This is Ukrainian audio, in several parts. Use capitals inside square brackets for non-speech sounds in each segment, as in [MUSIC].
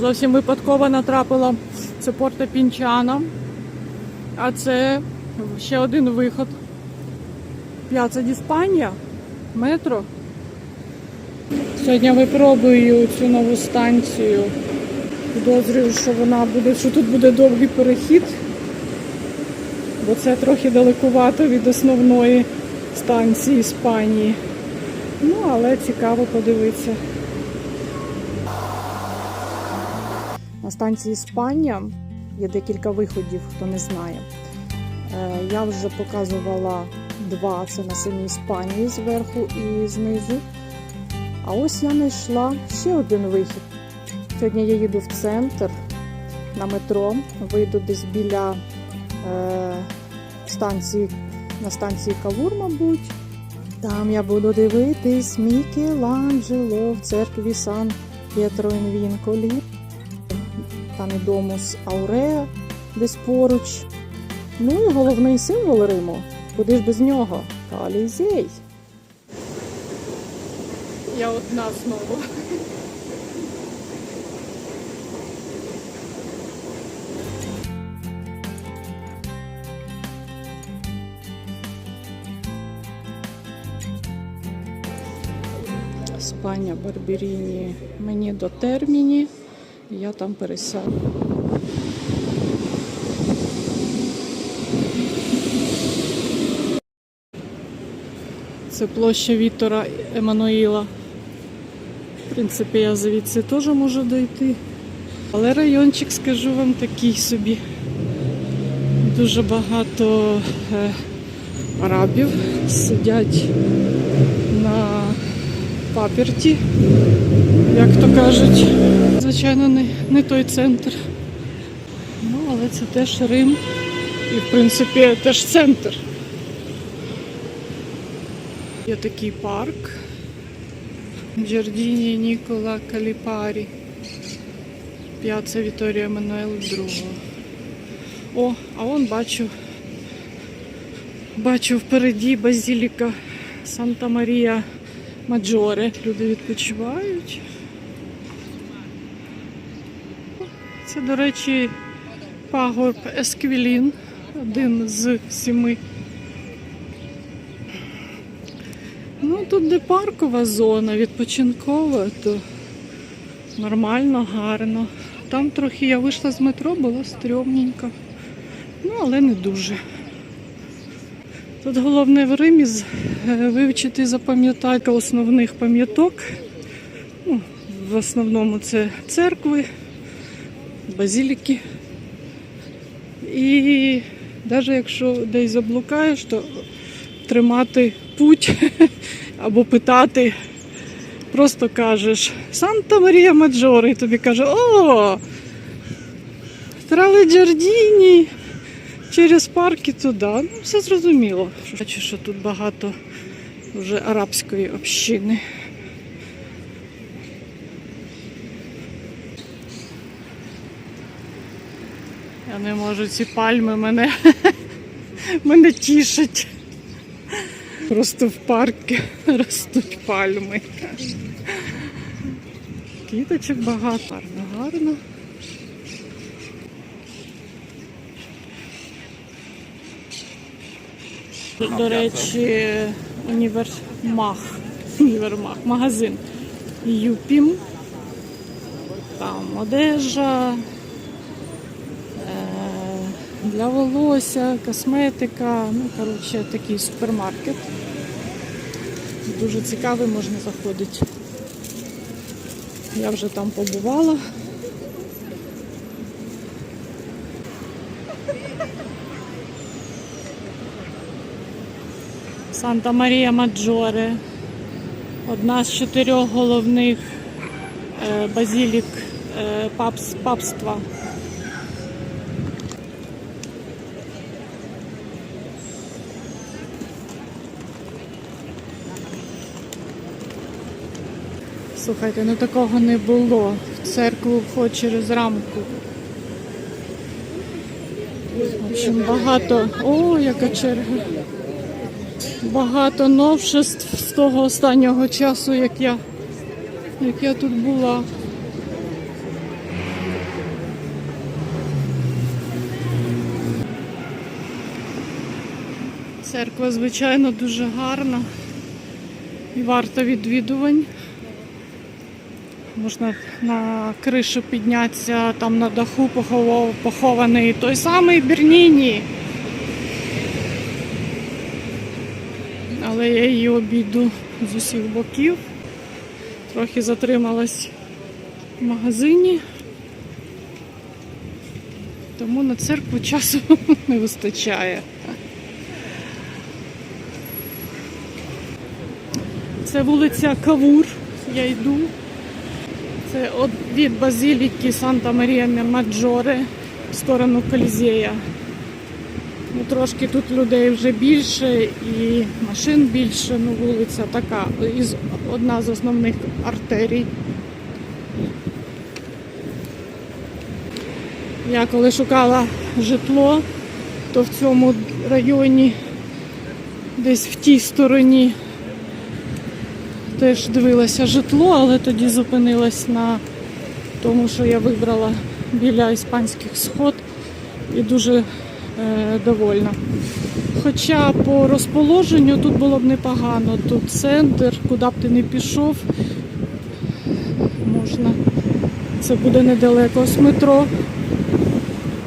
Зовсім випадково натрапила. Це порта Пінчана. А це ще один виход. П'яца Діспанія, метро. Сьогодні випробую цю нову станцію. Підозрюю, що вона буде, що тут буде довгий перехід, бо це трохи далекувато від основної станції Іспанії. Ну, але цікаво подивитися. Станції Іспанія є декілька виходів, хто не знає. Е, Я вже показувала два, це на самій Іспанії зверху і знизу. А ось я знайшла ще один вихід. Сьогодні я їду в центр на метро, вийду десь біля е, станції, на станції Кавур, мабуть. Там я буду дивитись Мікеланджело в церкві Сан П'єтро ін Вінколі. Домус Ауреа десь поруч. Ну і головний символ Риму. Куди ж без нього? Колізей. Я одна знову. Спання Барберіні мені до терміні. І Я там пересяду. Це площа Віктора Еммануїла. В принципі, я звідси теж можу дойти. Але райончик, скажу вам, такий собі. Дуже багато е, арабів сидять паперті, як то кажуть. Звичайно, не, не той центр. Ну, але це теж Рим. І, в принципі, теж центр. Є такий парк. Джардіні Нікола Каліпарі. П'яца Віторія Еммануел II. О, а вон бачу. Бачу впереді базіліка Санта Марія Маджоре. Люди відпочивають. Це, до речі, пагорб Есквілін, один з сіми. Ну, тут де паркова зона, відпочинкова, то нормально, гарно. Там трохи я вийшла з метро, було стрьомненько. Ну, але не дуже. Тут головне в Римі е, вивчити запам'ятати основних пам'яток. Ну, в основному це церкви, базіліки. І навіть якщо десь заблукаєш, то тримати путь [LAUGHS] або питати, просто кажеш Санта Марія Маджоре, і тобі каже, о, Трали Джардіні, через парки туди. Ну, все зрозуміло. Бачу, що тут багато вже арабської общини. Я не можу, ці пальми мене, [LAUGHS] мене тішать. Просто в парку [LAUGHS] ростуть пальми. Квіточок багато, гарно, гарно. До речі, універмаг. [LAUGHS] Універмаг, магазин Юпім. Там одежа, е, для волосся, косметика. Ну, коротше, такий супермаркет. Дуже цікавий, можна заходити. Я вже там побувала. Санта Марія Маджоре. Одна з чотирьох головних е, базілік е, папства. Слухайте, ну такого не було. В церкву вход через рамку. В общем, багато. О, яка черга багато новшеств з того останнього часу, як я, як я тут була. Церква, звичайно, дуже гарна і варта відвідувань. Можна на кришу піднятися, там на даху похований той самий Берніні. Але я її обійду з усіх боків. Трохи затрималась в магазині. Тому на церкву часу [LAUGHS] не вистачає. Це вулиця Кавур. Я йду. Це від базиліки Санта Марія Маджоре в сторону Колізея. Ну, трошки тут людей вже більше і машин більше. Ну, вулиця така, із, одна з основних артерій. Я коли шукала житло, то в цьому районі, десь в тій стороні, теж дивилася житло, але тоді зупинилась на тому, що я вибрала біля іспанських сход і дуже довольна. Хоча по розположенню тут було б непогано. Тут центр, куди б ти не пішов, можна. Це буде недалеко з метро.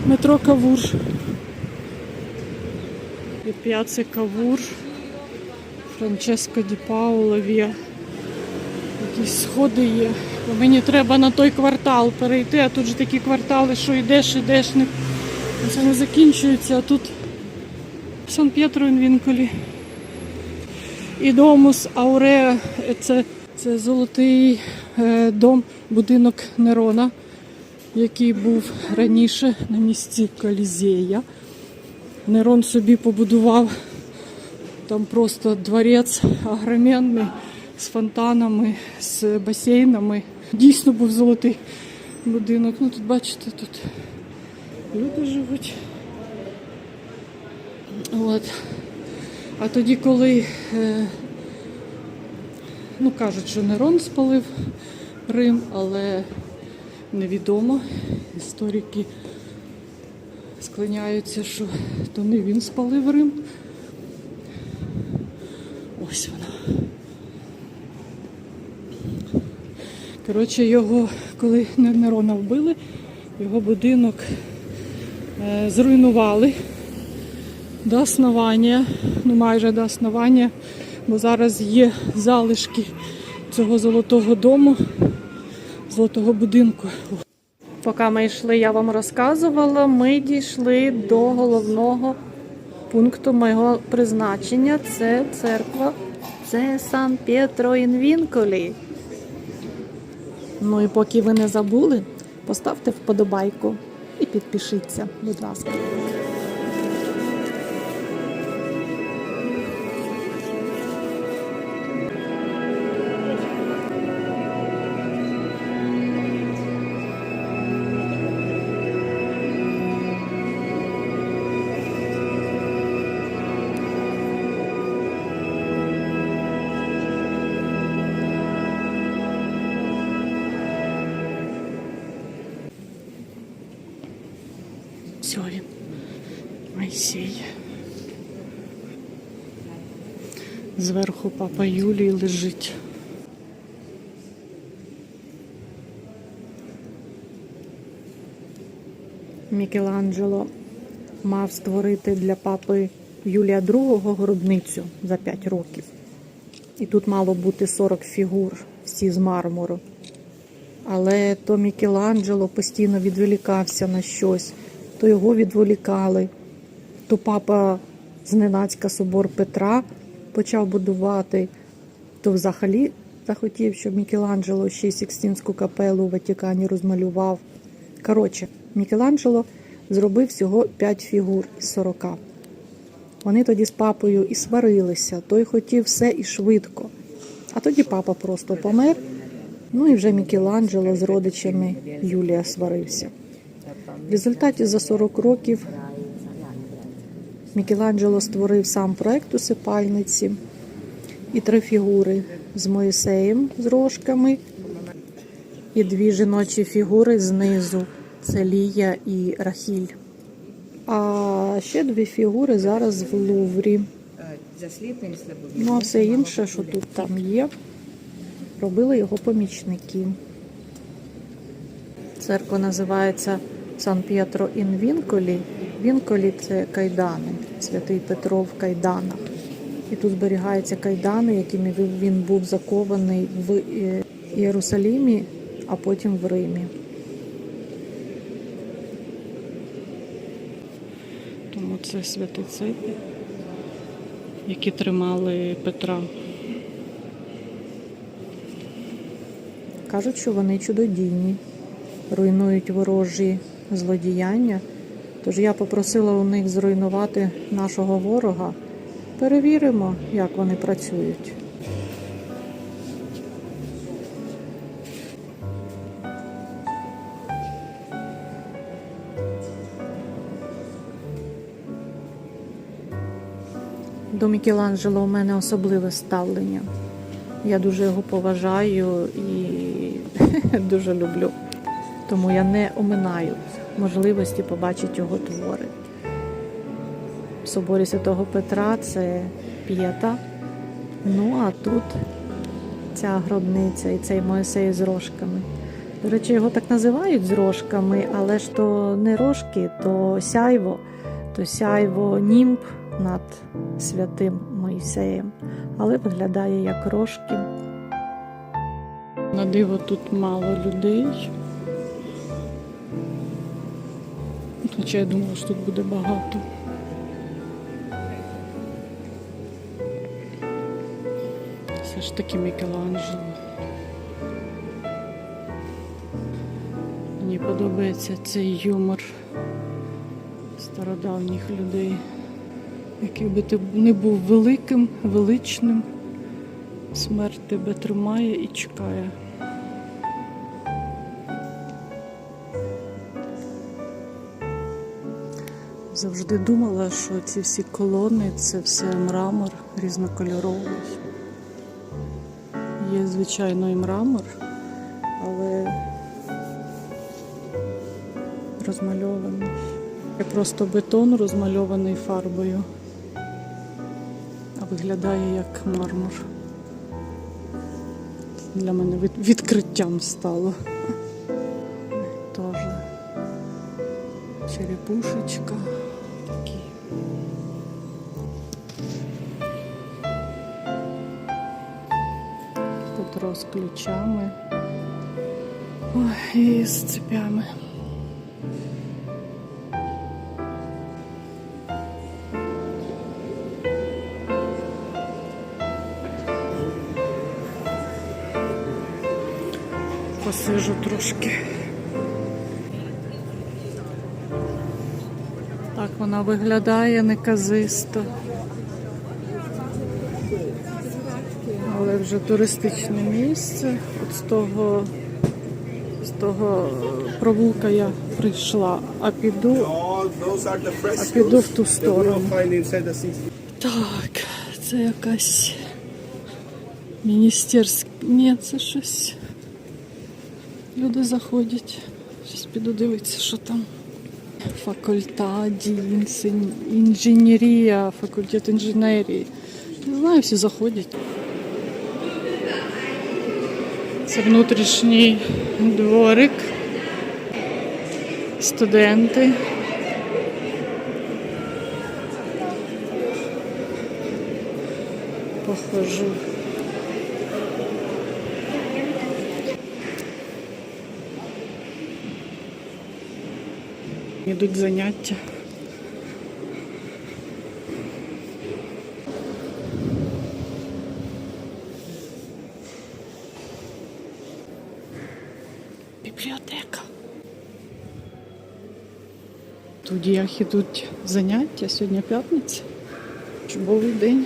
Метро Кавур. І п'яце Кавур. Франческо Ді Пауло Віа. Якісь сходи є. Мені треба на той квартал перейти, а тут же такі квартали, що йдеш, йдеш, не... це не закінчується, а тут Сан П'єтро Інвінколі. І домус Ауреа, це, це золотий е, дом, будинок Нерона, який був раніше на місці Колізея. Нерон собі побудував там просто дворець огроменний з фонтанами, з басейнами. Дійсно був золотий будинок. Ну тут бачите, тут люди живуть. От. А тоді, коли е, ну кажуть, що Нерон спалив Рим, але невідомо. Історики склоняються, що то не він спалив Рим. Ось вона. Коротше, його, коли Нерона вбили, його будинок зруйнували до основання, ну майже до основання, бо зараз є залишки цього золотого дому, золотого будинку. Поки ми йшли, я вам розказувала, ми дійшли до головного пункту моєго призначення. Це церква, це Сан П'єтро Інвінколі. Ну і поки ви не забули, поставте вподобайку і підпишіться, будь ласка. Зверху папа Юлій лежить. Мікеланджело мав створити для папи Юлія II гробницю за 5 років. І тут мало бути 40 фігур, всі з мармуру. Але то Мікеланджело постійно відволікався на щось, то його відволікали, то папа зненацька собор Петра почав будувати, то взагалі захотів, щоб Мікеланджело ще й Сікстинську капелу у Ватикані розмалював. Коротше, Мікеланджело зробив всього 5 фігур із 40. Вони тоді з папою і сварилися, той хотів все і швидко. А тоді папа просто помер. Ну і вже Мікеланджело з родичами Юлія сварився. В результаті за 40 років Мікеланджело створив сам проект усипальниці і три фігури з Моїсеєм з рожками, і дві жіночі фігури знизу це Лія і Рахіль. А ще дві фігури зараз в Луврі. Ну а все інше, що тут там є, робили його помічники. Церква називається Сан П'єтро ін Вінколі. Вінколі це кайдани, святий Петро в кайданах. І тут зберігаються кайдани, якими він був закований в е, Єрусалімі, а потім в Римі. Тому це святі цепі, які тримали Петра. Кажуть, що вони чудодійні, руйнують ворожі злодіяння. Тож я попросила у них зруйнувати нашого ворога. Перевіримо, як вони працюють. До Мікеланджело у мене особливе ставлення. Я дуже його поважаю і [LAUGHS] дуже люблю. Тому я не оминаю можливості побачити його твори. В соборі Святого Петра це п'єта. Ну а тут ця гробниця і цей Моїсей з рожками. До речі, його так називають з рожками, але ж то не рожки, то сяйво, то сяйво німб над святим Моїсеєм, але виглядає як рожки. На диво тут мало людей. Хоча я думала, що тут буде багато. Все ж таки Мікеланджело. Мені подобається цей юмор стародавніх людей. Який би ти не був великим, величним, смерть тебе тримає і чекає. Завжди думала, що ці всі колони це все мрамор різнокольоровий. Є, звичайно, і мрамор, але розмальований. Є просто бетон розмальований фарбою, а виглядає як мармур. Для мене від- відкриттям стало. Черепушечка. Тут роз ключами. Ой, і з цепями. Посижу трошки. Вона виглядає неказисто. Але вже туристичне місце. От з того, з того е, провулка я прийшла, а піду. А піду в ту сторону. Так, це якась міністерська. Ні, це щось. Люди заходять. Щось піду дивитися, що там. Факультат інженерія, факультет інженерії. Не знаю, всі заходять. Це внутрішній дворик. Студенти. Похожу. Йдуть заняття. Бібліотека. В діях ідуть заняття, сьогодні п'ятниця. Чудовий день.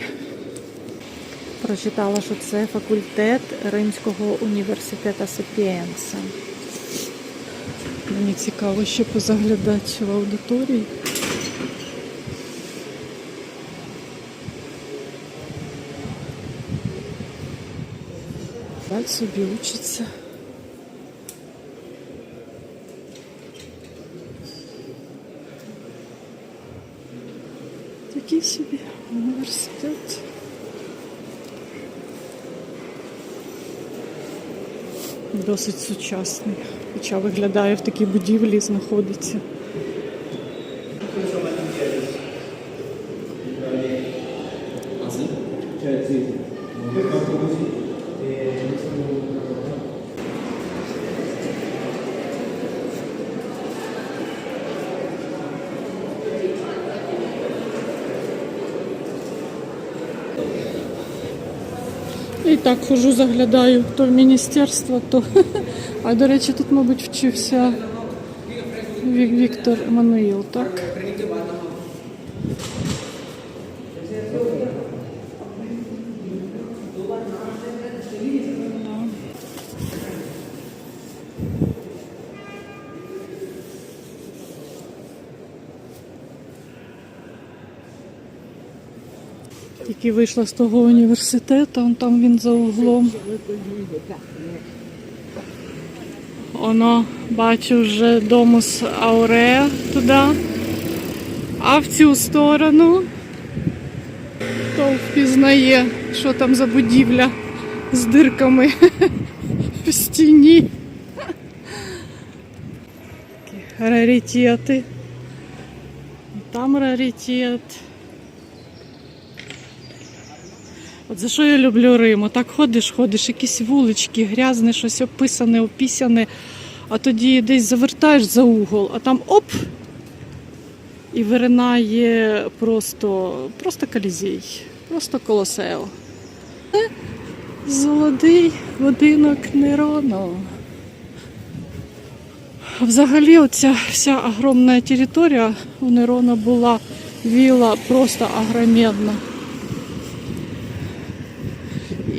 Прочитала, що це факультет Римського університету Сапіенса. Мені цікаво ще позаглядати в аудиторії. Так собі учиться. Такий собі університет. Досить сучасний. Хоча виглядає в такій будівлі, знаходиться. І так хожу, заглядаю то в міністерство, то. [LAUGHS] А до речі, тут, мабуть, вчився Віктор Еммануїл, так? Тільки вийшла з того університету, там він за углом. Оно, бачу вже домус Ауреа туди. А в цю сторону хто впізнає, що там за будівля з дирками [LAUGHS] в стіні. Раритети. Там раритет. От за що я люблю Рим? Отак ходиш, ходиш, якісь вулички, грязне, щось описане, опісяне, а тоді десь завертаєш за угол, а там оп! І виринає просто, просто колізій, просто колосео. Це Золотий будинок Нерону. Взагалі, оця вся огромна територія у Нерона була віла просто огромедна.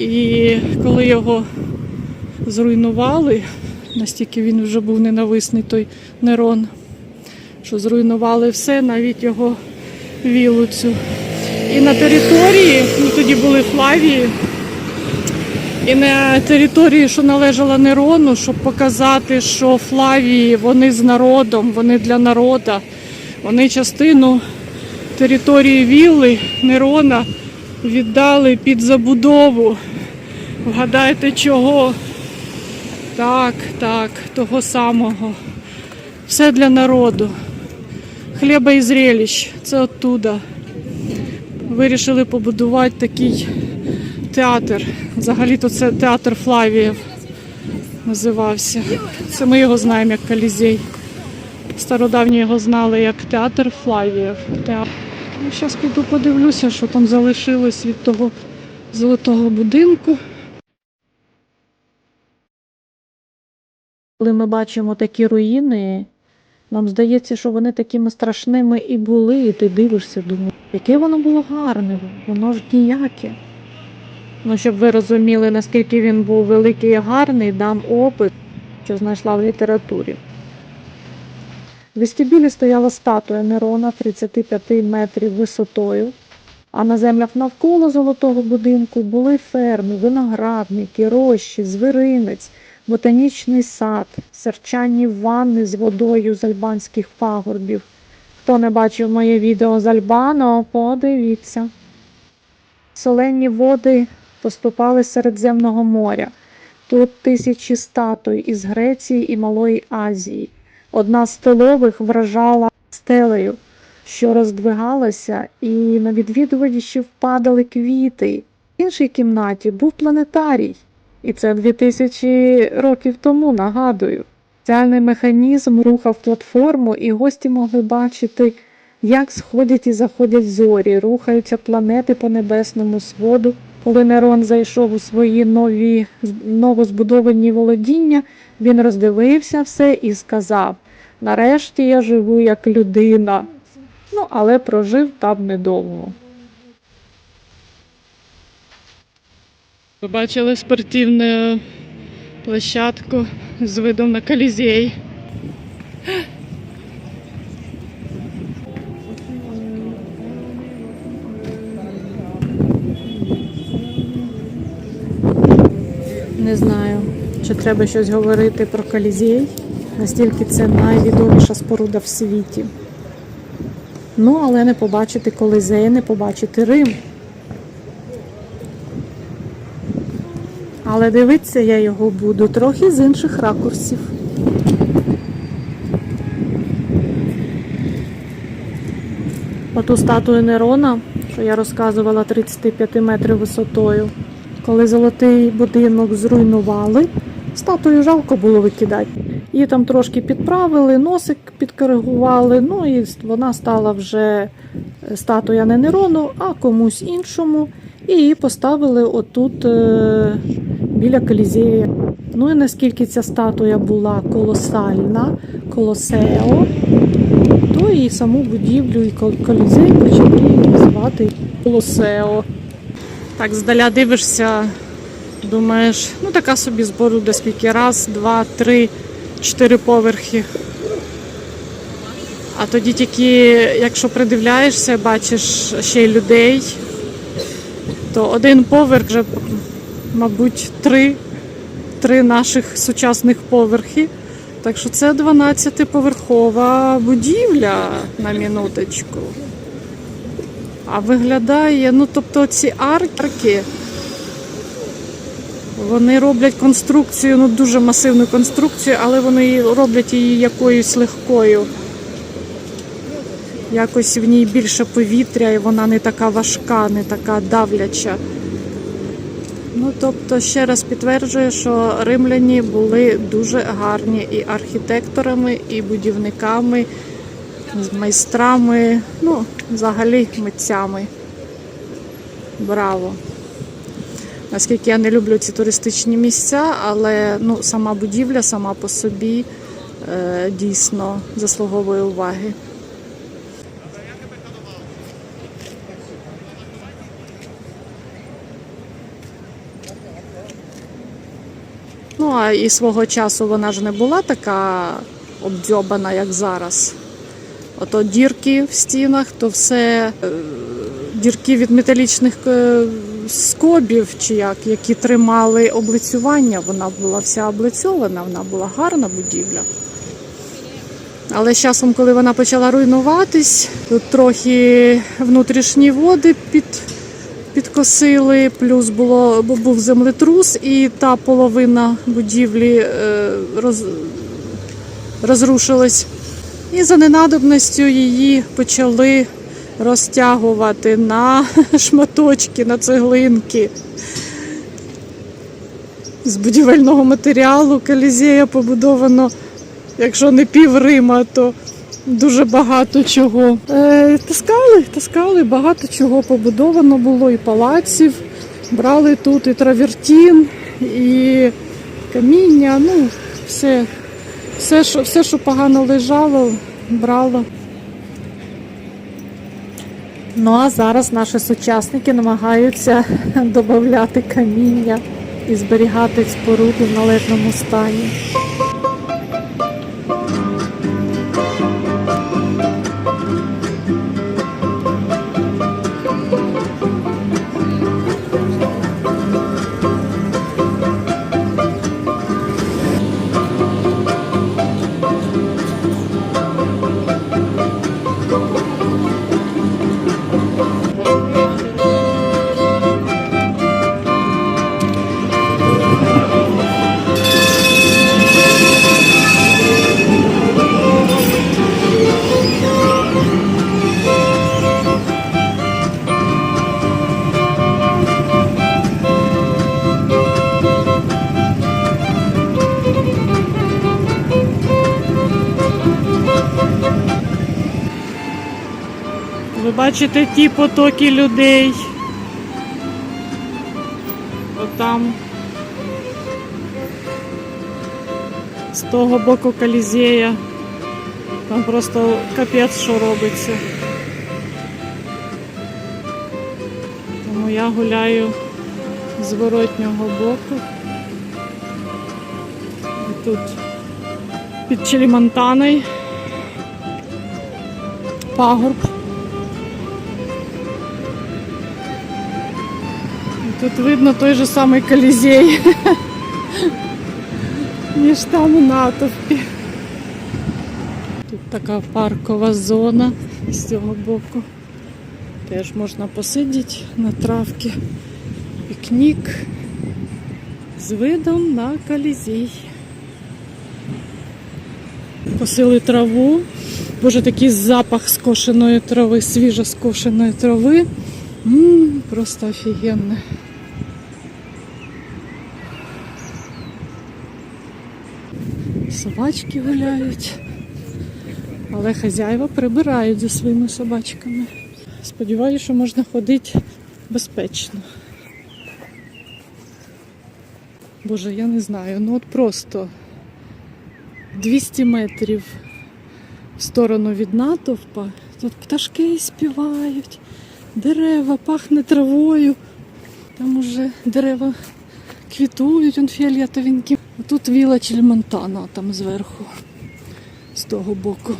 І коли його зруйнували, настільки він вже був ненависний той Нерон, що зруйнували все, навіть його вілу цю. І на території, ну тоді були Флавії, і на території, що належала Нерону, щоб показати, що Флавії вони з народом, вони для народу, вони частину території вілли Нерона віддали під забудову. Вгадайте чого? Так, так, того самого. Все для народу. Хліба і зрелищ. Це оттуда. Вирішили побудувати такий театр. Взагалі-то це театр Флавіїв називався. Це ми його знаємо як Колізей. Стародавні його знали як театр Флавіїв. Театр. Зараз піду подивлюся, що там залишилось від того золотого будинку. Коли ми бачимо такі руїни, нам здається, що вони такими страшними і були, і ти дивишся, думаєш, яке воно було гарне, воно ж ніяке. Ну, щоб ви розуміли, наскільки він був великий і гарний, дам опит, що знайшла в літературі. В вестибюлі стояла статуя Нерона 35 метрів висотою, а на землях навколо золотого будинку були ферми, виноградники, рощі, звіринець, ботанічний сад, серчанні ванни з водою з альбанських пагорбів. Хто не бачив моє відео з Альбано, подивіться. Соленні води поступали Середземного моря. Тут тисячі статуй із Греції і Малої Азії. Одна з столових вражала стелею, що роздвигалася, і на відвідувачів падали квіти. В іншій кімнаті був планетарій. І це 2000 років тому, нагадую. Спеціальний механізм рухав платформу, і гості могли бачити, як сходять і заходять зорі, рухаються планети по небесному своду. Коли Нерон зайшов у свої нові новозбудовані володіння, він роздивився все і сказав: нарешті я живу як людина. Ну, але прожив там недовго. Ви бачили спортивну площадку з видом на Колізей. Чи треба щось говорити про Колізей. Настільки це найвідоміша споруда в світі. Ну, але не побачити Колізей, не побачити Рим. Але дивитися я його буду трохи з інших ракурсів. Оту статую Нерона, що я розказувала 35 метрів висотою. Коли золотий будинок зруйнували, статую жалко було викидати. Її там трошки підправили, носик підкоригували, ну і вона стала вже статуя не Нерону, а комусь іншому. І її поставили отут е, біля Колізея. Ну і наскільки ця статуя була колосальна, колосео, то і саму будівлю, і кол- колізей почали називати колосео. Так, здаля дивишся, думаєш, ну така собі зборуда скільки раз, два, три, чотири поверхи. А тоді тільки, якщо придивляєшся, бачиш ще й людей, то один поверх вже, мабуть, три, три наших сучасних поверхи. Так що це 12-поверхова будівля на минуточку. А виглядає, ну тобто ці арки, вони роблять конструкцію, ну дуже масивну конструкцію, але вони роблять її якоюсь легкою. Якось в ній більше повітря, і вона не така важка, не така давляча. Ну, тобто, ще раз підтверджую, що римляні були дуже гарні і архітекторами, і будівниками, з майстрами, ну, взагалі митцями. Браво! Наскільки я не люблю ці туристичні місця, але ну, сама будівля сама по собі е, дійсно заслуговує уваги. Ну, а і свого часу вона ж не була така обдьобана, як зараз. Ото дірки в стінах, то все е, дірки від металічних е, скобів, чи як, які тримали облицювання. Вона була вся облицьована, вона була гарна будівля. Але з часом, коли вона почала руйнуватись, тут трохи внутрішні води під, підкосили, плюс було, був землетрус, і та половина будівлі е, роз, розрушилась. І за ненадобністю її почали розтягувати на [LAUGHS] шматочки, на цеглинки. З будівельного матеріалу Колізея побудовано, якщо не пів Рима, то дуже багато чого. Е, таскали, таскали, багато чого побудовано було, і палаців. Брали тут і травертін, і каміння, ну, все, все, що, все, що погано лежало, брало. Ну а зараз наші сучасники намагаються [LAUGHS] додати каміння і зберігати споруду в належному стані. Бачите ті потоки людей. Отам. З того боку Колізея. Там просто капець, що робиться. Тому я гуляю з зворотнього боку. І тут під Челімантаною пагорб. Тут видно той же самий Колізей, ніж там у натовпі. Тут така паркова зона з цього боку. Теж можна посидіти на травці, пікнік. з видом на колізій. Косили траву. Боже, такий запах скошеної трави, свіжо скошеної трави. м просто офігенно. Собачки гуляють. Але хазяїва прибирають зі своїми собачками. Сподіваюся, що можна ходити безпечно. Боже, я не знаю, ну от просто 200 метрів в сторону від натовпа. Тут пташки співають, дерева, пахне травою. Там уже дерева квітують, он фіолетовенькі. Тут віла Чельмонтана там зверху, з того боку.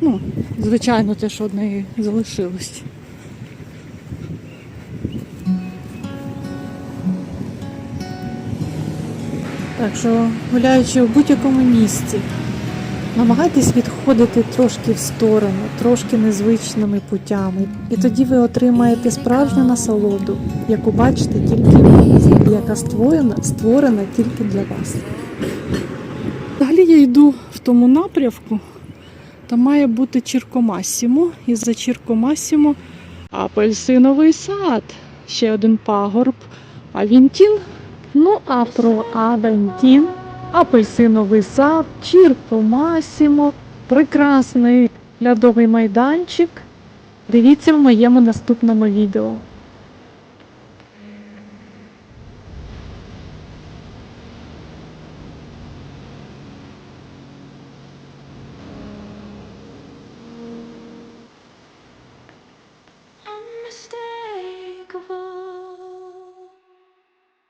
Ну, звичайно, те, що одне залишилось. Так що, гуляючи в будь-якому місці, намагайтесь відходити трошки в сторону, трошки незвичними путями. І тоді ви отримаєте справжню насолоду, яку бачите тільки ви, яка створена, створена тільки для вас. Далі я йду в тому напрямку, там має бути Чіркомасімо, і за Чіркомасімо апельсиновий сад, ще один пагорб, Авінтін. Ну а про Авентін, апельсиновий сад, Чіркомасімо, прекрасний лядовий майданчик. Дивіться в моєму наступному відео.